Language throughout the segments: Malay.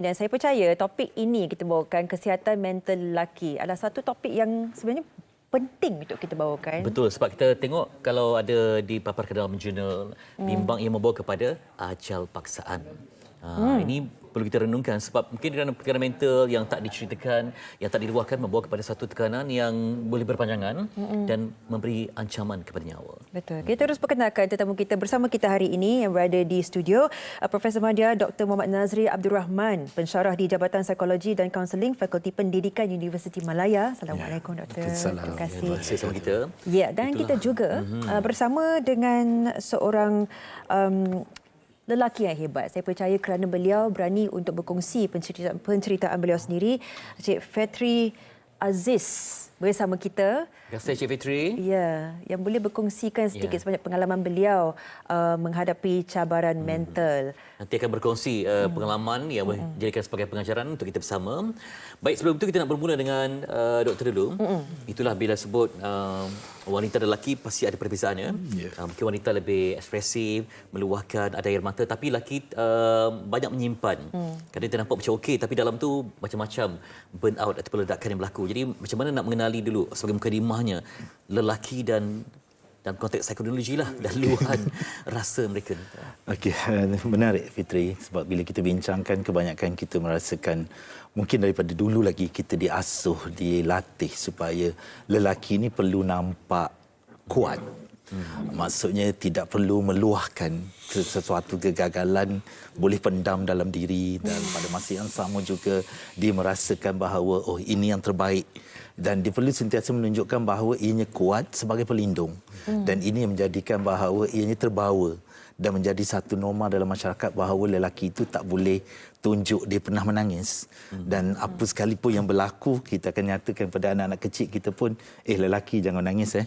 Dan saya percaya topik ini kita bawakan kesihatan mental lelaki adalah satu topik yang sebenarnya penting untuk kita bawakan. Betul sebab kita tengok kalau ada di paparkan dalam jurnal hmm. bimbang yang membawa kepada ajal paksaan. Ha, hmm. Ini perlu kita renungkan sebab mungkin kerana perkara mental yang tak diceritakan, yang tak diluahkan membawa kepada satu tekanan yang boleh berpanjangan mm-hmm. dan memberi ancaman kepada nyawa. Betul. Kita terus perkenalkan tetamu kita bersama kita hari ini yang berada di studio uh, Profesor Madya Dr. Muhammad Nazri Abdul Rahman, pensyarah di Jabatan Psikologi dan Kaunseling Fakulti Pendidikan Universiti Malaya. Assalamualaikum ya. Doktor. Terima kasih. Terima kasih sama kita. Ya, dan Itulah. kita juga mm-hmm. bersama dengan seorang um, lelaki yang hebat. Saya percaya kerana beliau berani untuk berkongsi penceritaan, penceritaan beliau sendiri. Cik Fetri Aziz bersama kita. Terima kasih Cik Fitri. Ya, yang boleh berkongsikan sedikit ya. sebanyak pengalaman beliau uh, menghadapi cabaran hmm. mental. Nanti akan berkongsi uh, hmm. pengalaman yang hmm. dijadikan sebagai pengajaran untuk kita bersama. Baik, sebelum itu kita nak bermula dengan uh, doktor dulu. Hmm. Itulah bila sebut uh, wanita dan lelaki pasti ada perbezaannya. Hmm. Yeah. Uh, mungkin wanita lebih ekspresif, meluahkan, ada air mata. Tapi lelaki uh, banyak menyimpan. Hmm. Kadang dia nampak macam okey tapi dalam tu macam-macam burn out atau ledakan yang berlaku. Jadi macam mana nak mengenali dulu sebagai mukadimah rumahnya lelaki dan dalam konteks psikologi lah dan luahan rasa mereka. Okey, menarik Fitri sebab bila kita bincangkan kebanyakan kita merasakan mungkin daripada dulu lagi kita diasuh, dilatih supaya lelaki ini perlu nampak kuat. Hmm. Maksudnya tidak perlu meluahkan sesuatu kegagalan boleh pendam dalam diri dan pada masa yang sama juga dia merasakan bahawa oh ini yang terbaik dan dia perlu sentiasa menunjukkan bahawa ianya kuat sebagai pelindung hmm. dan ini menjadikan bahawa ianya terbawa dan menjadi satu norma dalam masyarakat bahawa lelaki itu tak boleh tunjuk dia pernah menangis hmm. dan apa sekalipun yang berlaku kita akan nyatakan pada anak-anak kecil kita pun eh lelaki jangan nangis eh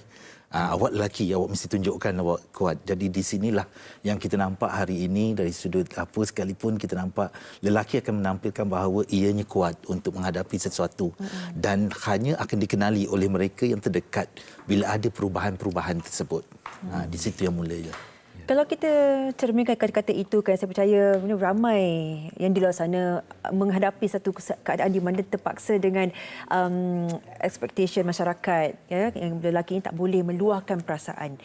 Uh, awak lelaki, awak mesti tunjukkan awak kuat. Jadi di sinilah yang kita nampak hari ini dari sudut apa sekalipun kita nampak lelaki akan menampilkan bahawa ianya kuat untuk menghadapi sesuatu mm-hmm. dan hanya akan dikenali oleh mereka yang terdekat bila ada perubahan-perubahan tersebut. Mm-hmm. Uh, di situ yang mulanya. Kalau kita cerminkan kata-kata itu kan saya percaya ramai yang di luar sana menghadapi satu keadaan di mana terpaksa dengan um, expectation masyarakat ya yang lelaki ini tak boleh meluahkan perasaan.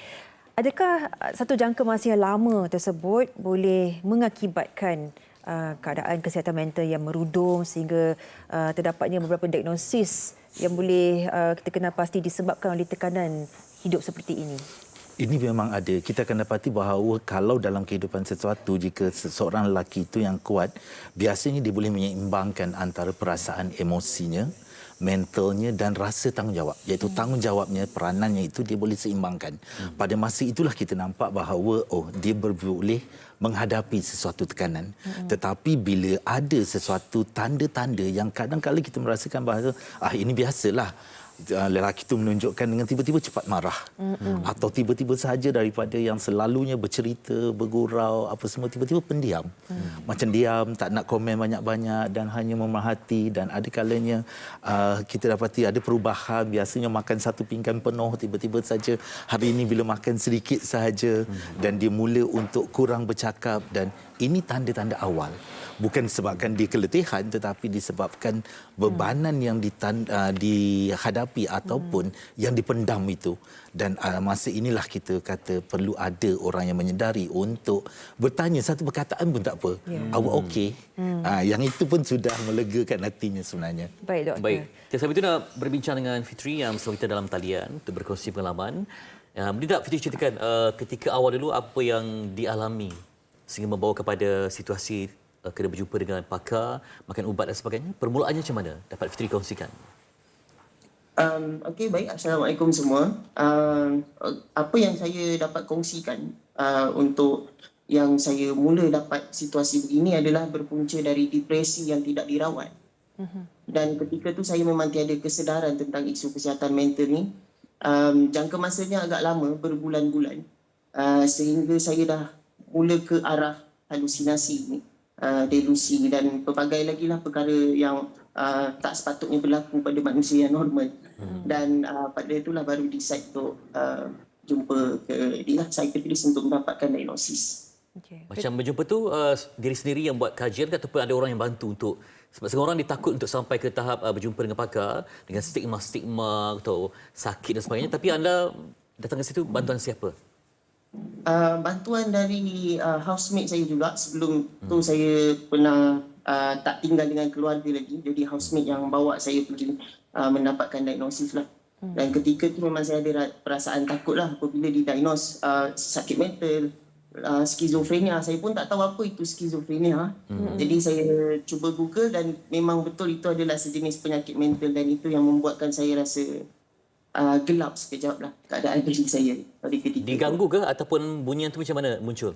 Adakah satu jangka masa yang lama tersebut boleh mengakibatkan uh, keadaan kesihatan mental yang merudum sehingga uh, terdapatnya beberapa diagnosis yang boleh uh, kita kenal pasti disebabkan oleh tekanan hidup seperti ini? Ini memang ada. Kita akan dapati bahawa kalau dalam kehidupan sesuatu, jika seseorang lelaki itu yang kuat, biasanya dia boleh menyeimbangkan antara perasaan emosinya, mentalnya dan rasa tanggungjawab. Iaitu hmm. tanggungjawabnya, peranannya itu dia boleh seimbangkan. Hmm. Pada masa itulah kita nampak bahawa oh dia boleh menghadapi sesuatu tekanan. Hmm. Tetapi bila ada sesuatu tanda-tanda yang kadang-kadang kita merasakan bahawa ah ini biasalah Ah, lelaki itu menunjukkan dengan tiba-tiba cepat marah. Mm-hmm. atau tiba-tiba saja daripada yang selalunya bercerita bergurau apa semua tiba-tiba pendiam. Mm. macam diam tak nak komen banyak-banyak dan hanya memerhati. Dan ada kalanya uh, kita dapati ada perubahan. Biasanya makan satu pinggan penuh tiba-tiba saja hari ini bila makan sedikit sahaja mm. dan dia mula untuk kurang bercakap. Dan ini tanda-tanda awal. Bukan disebabkan dia keletihan tetapi disebabkan bebanan hmm. yang ditan, uh, dihadapi ataupun hmm. yang dipendam itu dan uh, masa inilah kita kata perlu ada orang yang menyedari untuk bertanya satu perkataan pun tak apa ya. awak okey hmm. uh, yang itu pun sudah melegakan hatinya sebenarnya baik doktor baik kita sampai itu nak berbincang dengan Fitri yang bersama kita dalam talian untuk berkongsi pengalaman uh, boleh tak Fitri ceritakan uh, ketika awal dulu apa yang dialami sehingga membawa kepada situasi uh, kena berjumpa dengan pakar, makan ubat dan sebagainya. Permulaannya macam mana? Dapat Fitri kongsikan. Um, Okey, baik. Assalamualaikum semua. Uh, apa yang saya dapat kongsikan uh, untuk yang saya mula dapat situasi begini adalah berpunca dari depresi yang tidak dirawat. Uh-huh. Dan ketika tu saya memang tiada kesedaran tentang isu kesihatan mental ni. Um, jangka masanya agak lama, berbulan-bulan. Uh, sehingga saya dah mula ke arah halusinasi ni uh, delusi dan pelbagai lagi lah perkara yang uh, tak sepatutnya berlaku pada manusia yang normal hmm. dan uh, pada itulah baru decide untuk uh, jumpa ke dia lah, psychiatrist untuk mendapatkan diagnosis. Okey. Macam berjumpa tu uh, diri sendiri yang buat kajian ke ataupun ada orang yang bantu untuk sebab setengah orang dia takut untuk sampai ke tahap uh, berjumpa dengan pakar dengan stigma-stigma atau sakit dan sebagainya tapi anda datang ke situ bantuan siapa? Uh, bantuan dari uh, housemate saya juga sebelum hmm. tu saya pernah uh, tak tinggal dengan keluarga lagi jadi housemate yang bawa saya pergi uh, mendapatkan diagnosis lah hmm. dan ketika tu memang saya ada perasaan takut lah apabila didiagnose uh, sakit mental uh, skizofrenia saya pun tak tahu apa itu skizofrenia hmm. jadi saya cuba google dan memang betul itu adalah sejenis penyakit mental dan itu yang membuatkan saya rasa uh, gelap sekejap lah keadaan diri saya pada ketika Diganggu ke ataupun bunyian tu macam mana muncul?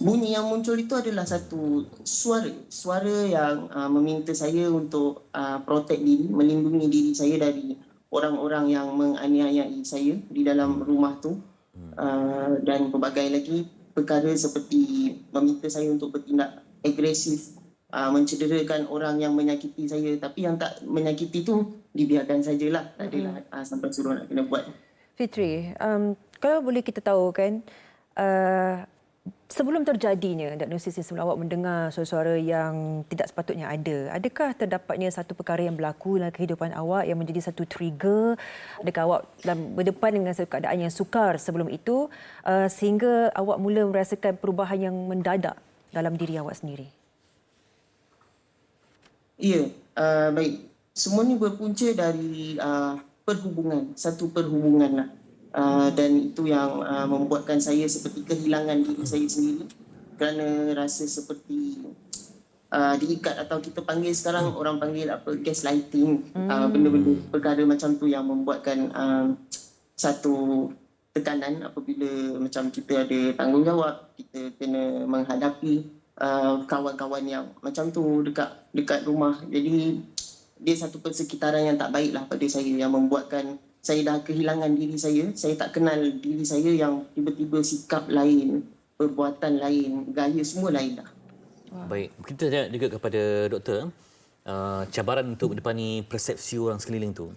Bunyi yang muncul itu adalah satu suara. Suara yang uh, meminta saya untuk uh, protect diri, melindungi diri saya dari orang-orang yang menganiayai saya di dalam rumah tu. Uh, dan pelbagai lagi perkara seperti meminta saya untuk bertindak agresif, uh, mencederakan orang yang menyakiti saya. Tapi yang tak menyakiti tu dibiarkan sajalah. Tak adalah uh, sampai suruh nak kena buat. Fitri, um, kalau boleh kita tahu kan, uh, sebelum terjadinya diagnosis ini sebelum awak mendengar suara-suara yang tidak sepatutnya ada, adakah terdapatnya satu perkara yang berlaku dalam kehidupan awak yang menjadi satu trigger? Adakah awak dalam berdepan dengan satu keadaan yang sukar sebelum itu uh, sehingga awak mula merasakan perubahan yang mendadak dalam diri awak sendiri? Ya, uh, baik. Semua ini berpunca dari uh, perhubungan, satu perhubungan lah. Uh, dan itu yang uh, membuatkan saya seperti kehilangan diri saya sendiri kerana rasa seperti uh, diikat atau kita panggil sekarang orang panggil apa gaslighting. Uh, benda-benda perkara macam tu yang membuatkan uh, satu tekanan apabila macam kita ada tanggungjawab kita kena menghadapi uh, kawan-kawan yang macam tu dekat dekat rumah. Jadi dia satu persekitaran yang tak baik lah pada saya yang membuatkan saya dah kehilangan diri saya. Saya tak kenal diri saya yang tiba-tiba sikap lain, perbuatan lain, gaya semua lain dah. Baik, kita tanya juga kepada doktor uh, cabaran untuk mendepani persepsi orang sekeliling tu.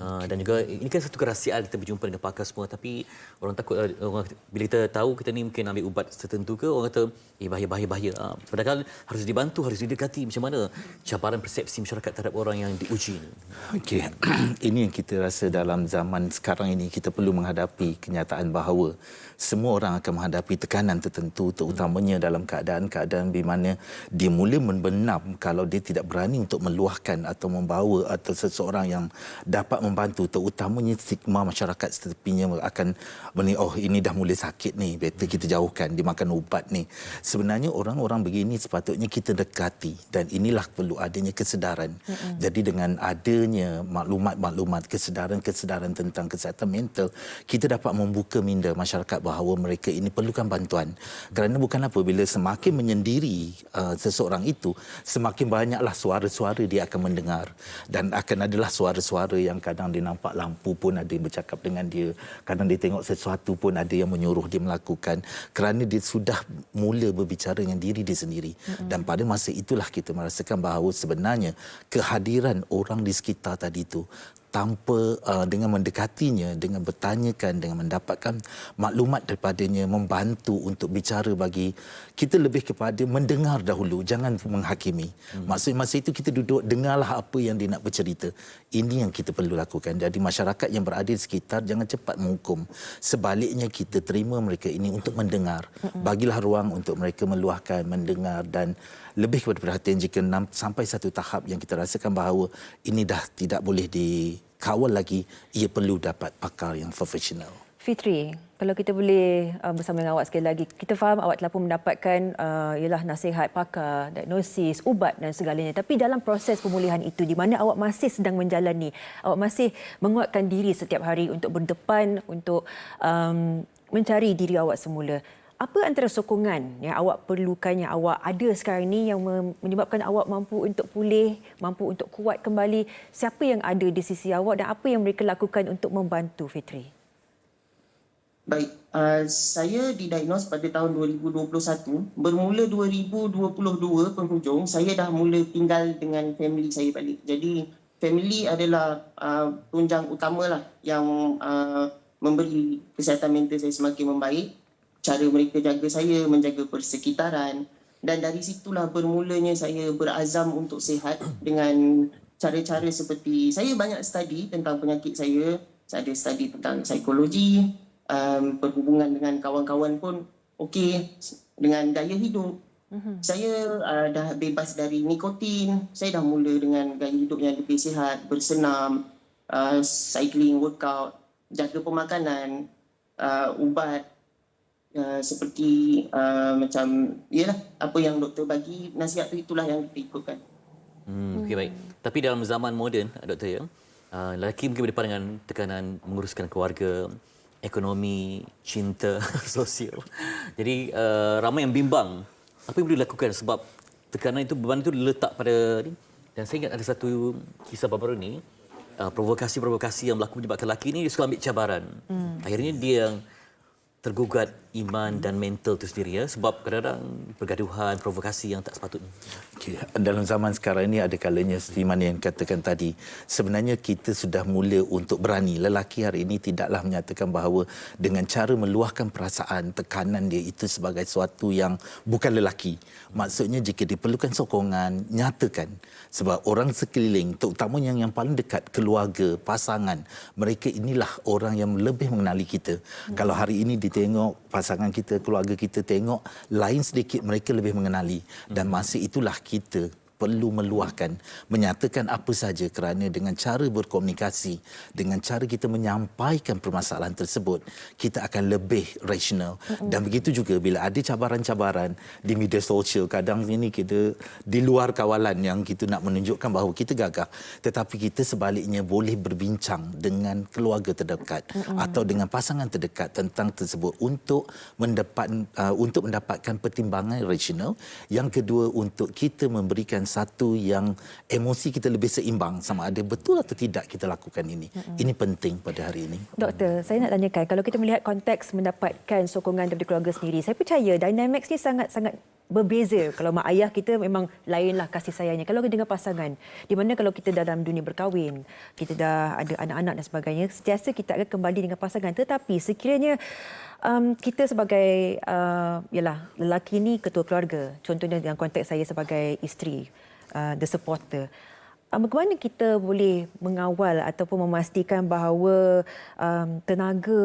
Uh, dan juga ini kan satu kerahsiaan kita berjumpa dengan pakar semua tapi orang takut uh, orang bila kita tahu kita ni mungkin ambil ubat tertentu ke orang kata eh bahaya bahaya bahaya. Uh, padahal harus dibantu, harus didekati macam mana cabaran persepsi masyarakat terhadap orang yang diuji ni. Okey. ini yang kita rasa dalam zaman sekarang ini kita perlu menghadapi kenyataan bahawa semua orang akan menghadapi tekanan tertentu terutamanya dalam keadaan-keadaan di mana dia mula membenam kalau dia tidak berani untuk meluahkan atau membawa atau seseorang yang dapat membantu terutamanya stigma masyarakat setepinya akan meni oh ini dah mula sakit ni better kita jauhkan dia makan ubat ni. Sebenarnya orang-orang begini sepatutnya kita dekati dan inilah perlu adanya kesedaran. Mm-hmm. jadi dengan adanya maklumat-maklumat kesedaran-kesedaran tentang kesihatan mental kita dapat membuka minda masyarakat bahawa mereka ini perlukan bantuan. Kerana bukan apa bila semakin menyendiri uh, seseorang itu semakin banyaklah suara-suara dia akan mendengar. Dan akan adalah suara-suara yang kadang dia nampak lampu pun ada yang bercakap dengan dia. Kadang dia tengok sesuatu pun ada yang menyuruh dia melakukan. Kerana dia sudah mula berbicara dengan diri dia sendiri. Mm-hmm. dan pada masa itulah kita merasakan bahawa sebenarnya kehadiran orang di sekitar tadi itu tanpa uh, dengan mendekatinya dengan bertanyakan dengan mendapatkan maklumat daripadanya membantu untuk bicara bagi kita lebih kepada mendengar dahulu jangan menghakimi. Hmm. maksud masa itu kita duduk dengarlah apa yang dia nak bercerita. Ini yang kita perlu lakukan. Jadi masyarakat yang berada di sekitar jangan cepat menghukum. Sebaliknya kita terima mereka ini untuk mendengar. Hmm. bagilah ruang untuk mereka meluahkan mendengar dan lebih kepada perhatian jika sampai satu tahap yang kita rasakan bahawa ini dah tidak boleh dikawal lagi, ia perlu dapat pakar yang profesional. Fitri, kalau kita boleh uh, bersama dengan awak sekali lagi, kita faham awak telah pun mendapatkan uh, ialah nasihat pakar, diagnosis, ubat dan segalanya. Tapi dalam proses pemulihan itu, di mana awak masih sedang menjalani, awak masih menguatkan diri setiap hari untuk berdepan, untuk um, mencari diri awak semula apa antara sokongan yang awak perlukan yang awak ada sekarang ini yang menyebabkan awak mampu untuk pulih, mampu untuk kuat kembali? Siapa yang ada di sisi awak dan apa yang mereka lakukan untuk membantu Fitri? Baik, uh, saya didiagnos pada tahun 2021. Bermula 2022 penghujung, saya dah mula tinggal dengan family saya balik. Jadi, family adalah uh, tunjang utama lah yang uh, memberi kesihatan mental saya semakin membaik cara mereka jaga saya, menjaga persekitaran dan dari situlah bermulanya saya berazam untuk sihat dengan cara-cara seperti saya banyak study tentang penyakit saya, saya ada study tentang psikologi, um, berhubungan dengan kawan-kawan pun okey dengan gaya hidup. Mm-hmm. Saya uh, dah bebas dari nikotin, saya dah mula dengan gaya hidup yang lebih sihat, bersenam, uh, cycling, workout, jaga pemakanan, uh, ubat uh, seperti uh, macam yalah apa yang doktor bagi nasihat tu itulah yang kita ikutkan. Hmm, okay, baik. Tapi dalam zaman moden, doktor ya, uh, lelaki mungkin berdepan dengan tekanan menguruskan keluarga, ekonomi, cinta, sosial. Jadi uh, ramai yang bimbang. Apa yang boleh dilakukan sebab tekanan itu beban itu diletak pada ni. Dan saya ingat ada satu kisah baru-baru ni, uh, provokasi-provokasi yang berlaku menyebabkan lelaki ini dia suka ambil cabaran. Hmm. Akhirnya dia yang tergugat iman dan mental itu sendiri ya sebab kadang-kadang pergaduhan provokasi yang tak sepatutnya. Okay. Dalam zaman sekarang ini ada kalanya seperti mana yang katakan tadi sebenarnya kita sudah mula untuk berani lelaki hari ini tidaklah menyatakan bahawa dengan cara meluahkan perasaan tekanan dia itu sebagai sesuatu yang bukan lelaki. Maksudnya jika diperlukan sokongan nyatakan sebab orang sekeliling terutamanya yang yang paling dekat keluarga pasangan mereka inilah orang yang lebih mengenali kita. Hmm. Kalau hari ini ditengok pasangan kita, keluarga kita tengok lain sedikit mereka lebih mengenali. Dan masa itulah kita perlu meluahkan menyatakan apa saja kerana dengan cara berkomunikasi dengan cara kita menyampaikan permasalahan tersebut kita akan lebih rasional. Dan begitu juga bila ada cabaran-cabaran di media sosial kadang ini kita di luar kawalan yang kita nak menunjukkan bahawa kita gagah tetapi kita sebaliknya boleh berbincang dengan keluarga terdekat atau dengan pasangan terdekat tentang tersebut untuk mendapat uh, untuk mendapatkan pertimbangan rasional. Yang kedua untuk kita memberikan satu yang emosi kita lebih seimbang sama ada betul atau tidak kita lakukan ini. Mm-hmm. Ini penting pada hari ini. Doktor, saya nak tanyakan kalau kita melihat konteks mendapatkan sokongan daripada keluarga sendiri, saya percaya dynamics ni sangat-sangat berbeza kalau mak ayah kita memang lainlah kasih sayangnya kalau dengan pasangan di mana kalau kita dalam dunia berkahwin kita dah ada anak-anak dan sebagainya sentiasa kita akan kembali dengan pasangan tetapi sekiranya um, kita sebagai uh, yalah lelaki ni ketua keluarga contohnya dalam konteks saya sebagai isteri uh, the supporter. Uh, bagaimana kita boleh mengawal ataupun memastikan bahawa um, tenaga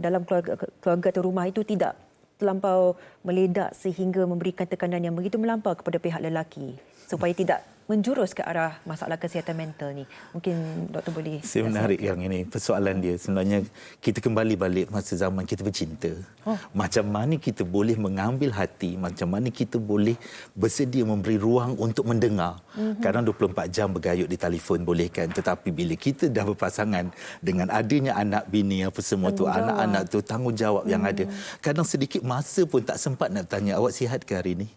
dalam keluarga, keluarga atau rumah itu tidak terlampau meledak sehingga memberikan tekanan yang begitu melampau kepada pihak lelaki supaya tidak menjurus ke arah masalah kesihatan mental ni. Mungkin doktor boleh. Saya menarik yang ini persoalan dia sebenarnya kita kembali balik masa zaman kita bercinta. Oh. Macam mana kita boleh mengambil hati, macam mana kita boleh bersedia memberi ruang untuk mendengar. Mm-hmm. Kadang 24 jam bergayut di telefon boleh kan, tetapi bila kita dah berpasangan dengan adanya anak bini apa semua tu, anak-anak tu tanggungjawab mm. yang ada. Kadang sedikit masa pun tak sempat nak tanya awak sihat ke hari ini?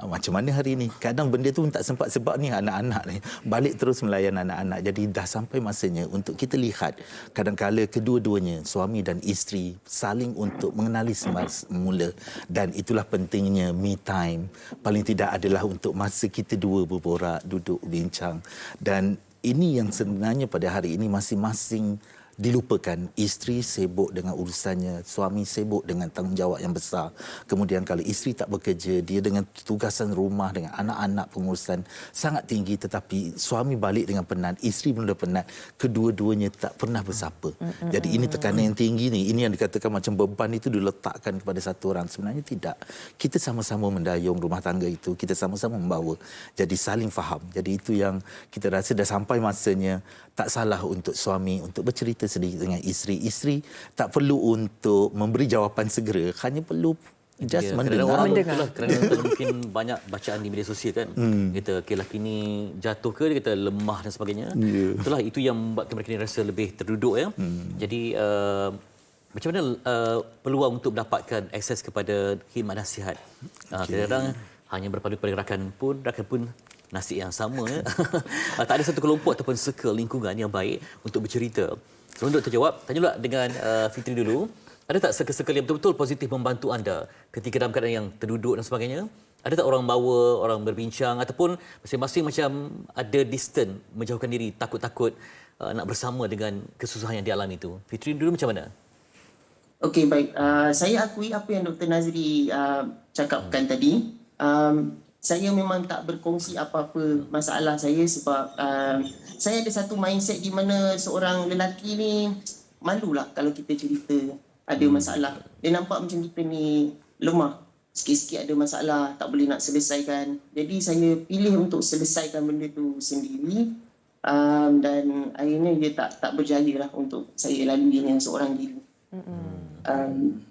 Hmm. Macam mana hari ini? Kadang benda tu tak sempat sebab ni anak-anak ni balik terus melayan anak-anak. Jadi dah sampai masanya untuk kita lihat kadang-kala kedua-duanya suami dan isteri saling untuk mengenali semula dan itulah pentingnya me time. Paling tidak adalah untuk masa kita dua berborak, duduk bincang dan ini yang sebenarnya pada hari ini masing-masing dilupakan. Isteri sibuk dengan urusannya suami sibuk dengan tanggungjawab yang besar. Kemudian kalau isteri tak bekerja dia dengan tugasan rumah dengan anak-anak pengurusan sangat tinggi tetapi suami balik dengan penat isteri pun dah penat kedua-duanya tak pernah bersapa. Jadi ini tekanan yang tinggi ni. Ini yang dikatakan macam beban itu diletakkan kepada satu orang. Sebenarnya tidak. Kita sama-sama mendayung rumah tangga itu. Kita sama-sama membawa. Jadi saling faham. Jadi itu yang kita rasa dah sampai masanya tak salah untuk suami untuk bercerita sedikit dengan isteri. Isteri tak perlu untuk memberi jawapan segera, hanya perlu just ya, mendengar. Orang mendengar. Itulah, kerana mungkin banyak bacaan di media sosial kan. Hmm. Kita okay, lelaki ni jatuh ke, dia kata lemah dan sebagainya. Yeah. Itulah itu yang membuat mereka ni rasa lebih terduduk ya. Hmm. Jadi uh, macam mana uh, peluang untuk mendapatkan akses kepada khidmat nasihat? Uh, okay. Kadang-kadang hanya berpadu pada rakan pun, rakan pun nasib yang sama. Ya. tak ada satu kelompok ataupun circle lingkungan yang baik untuk bercerita. Sebelum doktor jawab, tanya pula dengan uh, Fitri dulu. Ada tak circle-circle yang betul-betul positif membantu anda ketika dalam keadaan yang terduduk dan sebagainya? Ada tak orang bawa, orang berbincang ataupun masing-masing macam ada distance, menjauhkan diri, takut-takut uh, nak bersama dengan kesusahan yang dialami itu? Fitri dulu macam mana? Okey baik. Uh, saya akui apa yang Dr. Nazri uh, cakapkan tadi. Um, saya memang tak berkongsi apa-apa masalah saya sebab uh, saya ada satu mindset di mana seorang lelaki ni malulah kalau kita cerita ada masalah. Dia nampak macam kita ni lemah. Sikit-sikit ada masalah, tak boleh nak selesaikan. Jadi saya pilih untuk selesaikan benda tu sendiri. Um, dan akhirnya dia tak tak berjaya lah untuk saya lalui dengan seorang diri. Um,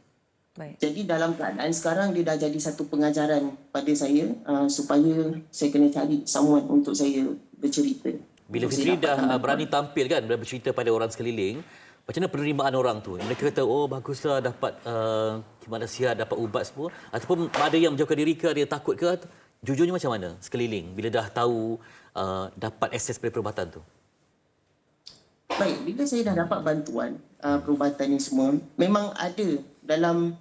Baik. jadi dalam keadaan sekarang dia dah jadi satu pengajaran pada saya uh, supaya saya kena cari someone untuk saya bercerita. Bila Untuk Fitri dah uh, berani tampil kan, bercerita pada orang sekeliling, macam mana penerimaan orang tu? Mereka kata, oh baguslah dapat uh, nasihat, dapat ubat semua. Ataupun ada yang menjauhkan diri ke, ada yang takut ke? Jujurnya macam mana sekeliling bila dah tahu uh, dapat akses pada perubatan tu? Baik, bila saya dah dapat bantuan uh, perubatan ni semua, memang ada dalam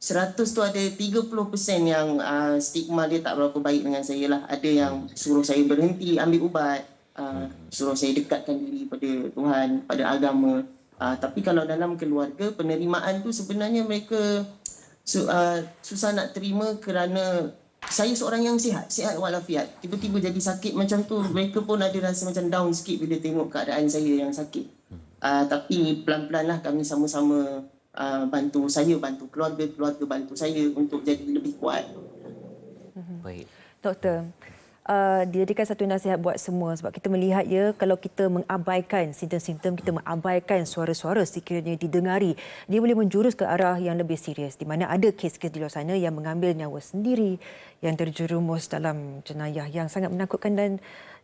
100 tu ada 30% yang uh, stigma dia tak berapa baik dengan saya lah. Ada yang suruh saya berhenti ambil ubat, uh, suruh saya dekatkan diri pada Tuhan, pada agama. Uh, tapi kalau dalam keluarga, penerimaan tu sebenarnya mereka su, uh, susah nak terima kerana saya seorang yang sihat, sihat walafiat. Tiba-tiba jadi sakit macam tu, mereka pun ada rasa macam down sikit bila tengok keadaan saya yang sakit. Uh, tapi pelan-pelan lah kami sama-sama uh, bantu saya, bantu keluarga, keluarga bantu saya untuk jadi lebih kuat. Baik. Doktor, uh, dijadikan satu nasihat buat semua sebab kita melihat ya kalau kita mengabaikan simptom-simptom, kita mengabaikan suara-suara sekiranya didengari, dia boleh menjurus ke arah yang lebih serius di mana ada kes-kes di luar sana yang mengambil nyawa sendiri, yang terjerumus dalam jenayah yang sangat menakutkan dan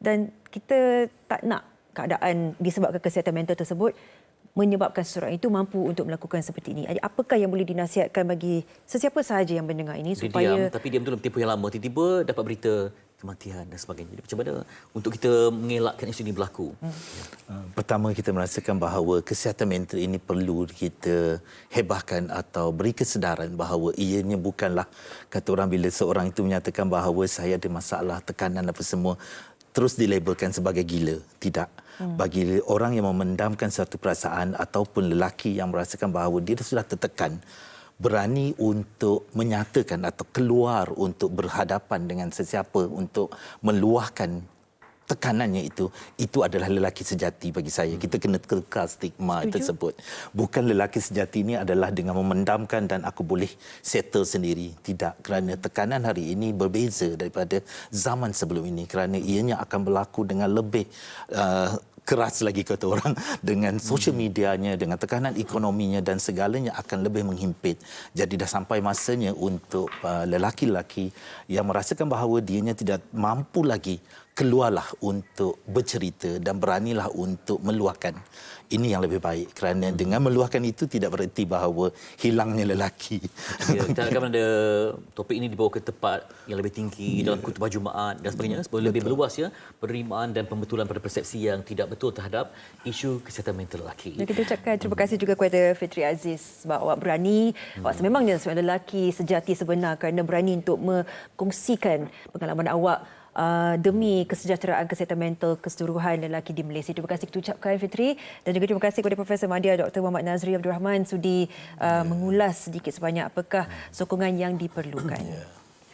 dan kita tak nak keadaan disebabkan kesihatan mental tersebut menyebabkan seseorang itu mampu untuk melakukan seperti ini. Jadi, Apakah yang boleh dinasihatkan bagi sesiapa sahaja yang mendengar ini Dia supaya diam, tapi diam tu dalam tempoh yang lama. Tiba-tiba dapat berita kematian dan sebagainya. Jadi macam mana untuk kita mengelakkan isu ini berlaku? Hmm. Uh, Pertama kita merasakan bahawa kesihatan mental ini perlu kita hebahkan atau beri kesedaran bahawa ianya bukanlah kata orang bila seorang itu menyatakan bahawa saya ada masalah tekanan apa semua terus dilabelkan sebagai gila. Tidak. Bagi orang yang memendamkan satu perasaan ataupun lelaki yang merasakan bahawa dia sudah tertekan berani untuk menyatakan atau keluar untuk berhadapan dengan sesiapa untuk meluahkan tekanannya itu itu adalah lelaki sejati bagi saya. Kita kena kekal stigma Setuju. tersebut. Bukan lelaki sejati ini adalah dengan memendamkan dan aku boleh settle sendiri. Tidak. Kerana tekanan hari ini berbeza daripada zaman sebelum ini. Kerana ianya akan berlaku dengan lebih uh, keras lagi kata orang dengan social medianya dengan tekanan ekonominya dan segalanya akan lebih menghimpit. Jadi dah sampai masanya untuk uh, lelaki-lelaki yang merasakan bahawa dianya tidak mampu lagi keluarlah untuk bercerita dan beranilah untuk meluahkan. Ini yang lebih baik kerana dengan meluahkan itu tidak bererti bahawa hilangnya lelaki. Ya, kita harapkan ada topik ini dibawa ke tempat yang lebih tinggi dalam khutbah Jumaat dan sebagainya supaya lebih meluas ya penerimaan dan pembetulan pada persepsi yang tidak betul terhadap isu kesihatan mental lelaki. Dan kita ucapkan terima kasih juga kepada Fitri Aziz sebab awak berani, awak sememangnya seorang lelaki sejati sebenar kerana berani untuk mengkongsikan pengalaman awak uh, demi kesejahteraan kesihatan mental keseluruhan lelaki di Malaysia. Terima kasih kita ucapkan Fitri dan juga terima kasih kepada Profesor Madya Dr. Muhammad Nazri Abdul Rahman sudi uh, mengulas sedikit sebanyak apakah sokongan yang diperlukan. Ya.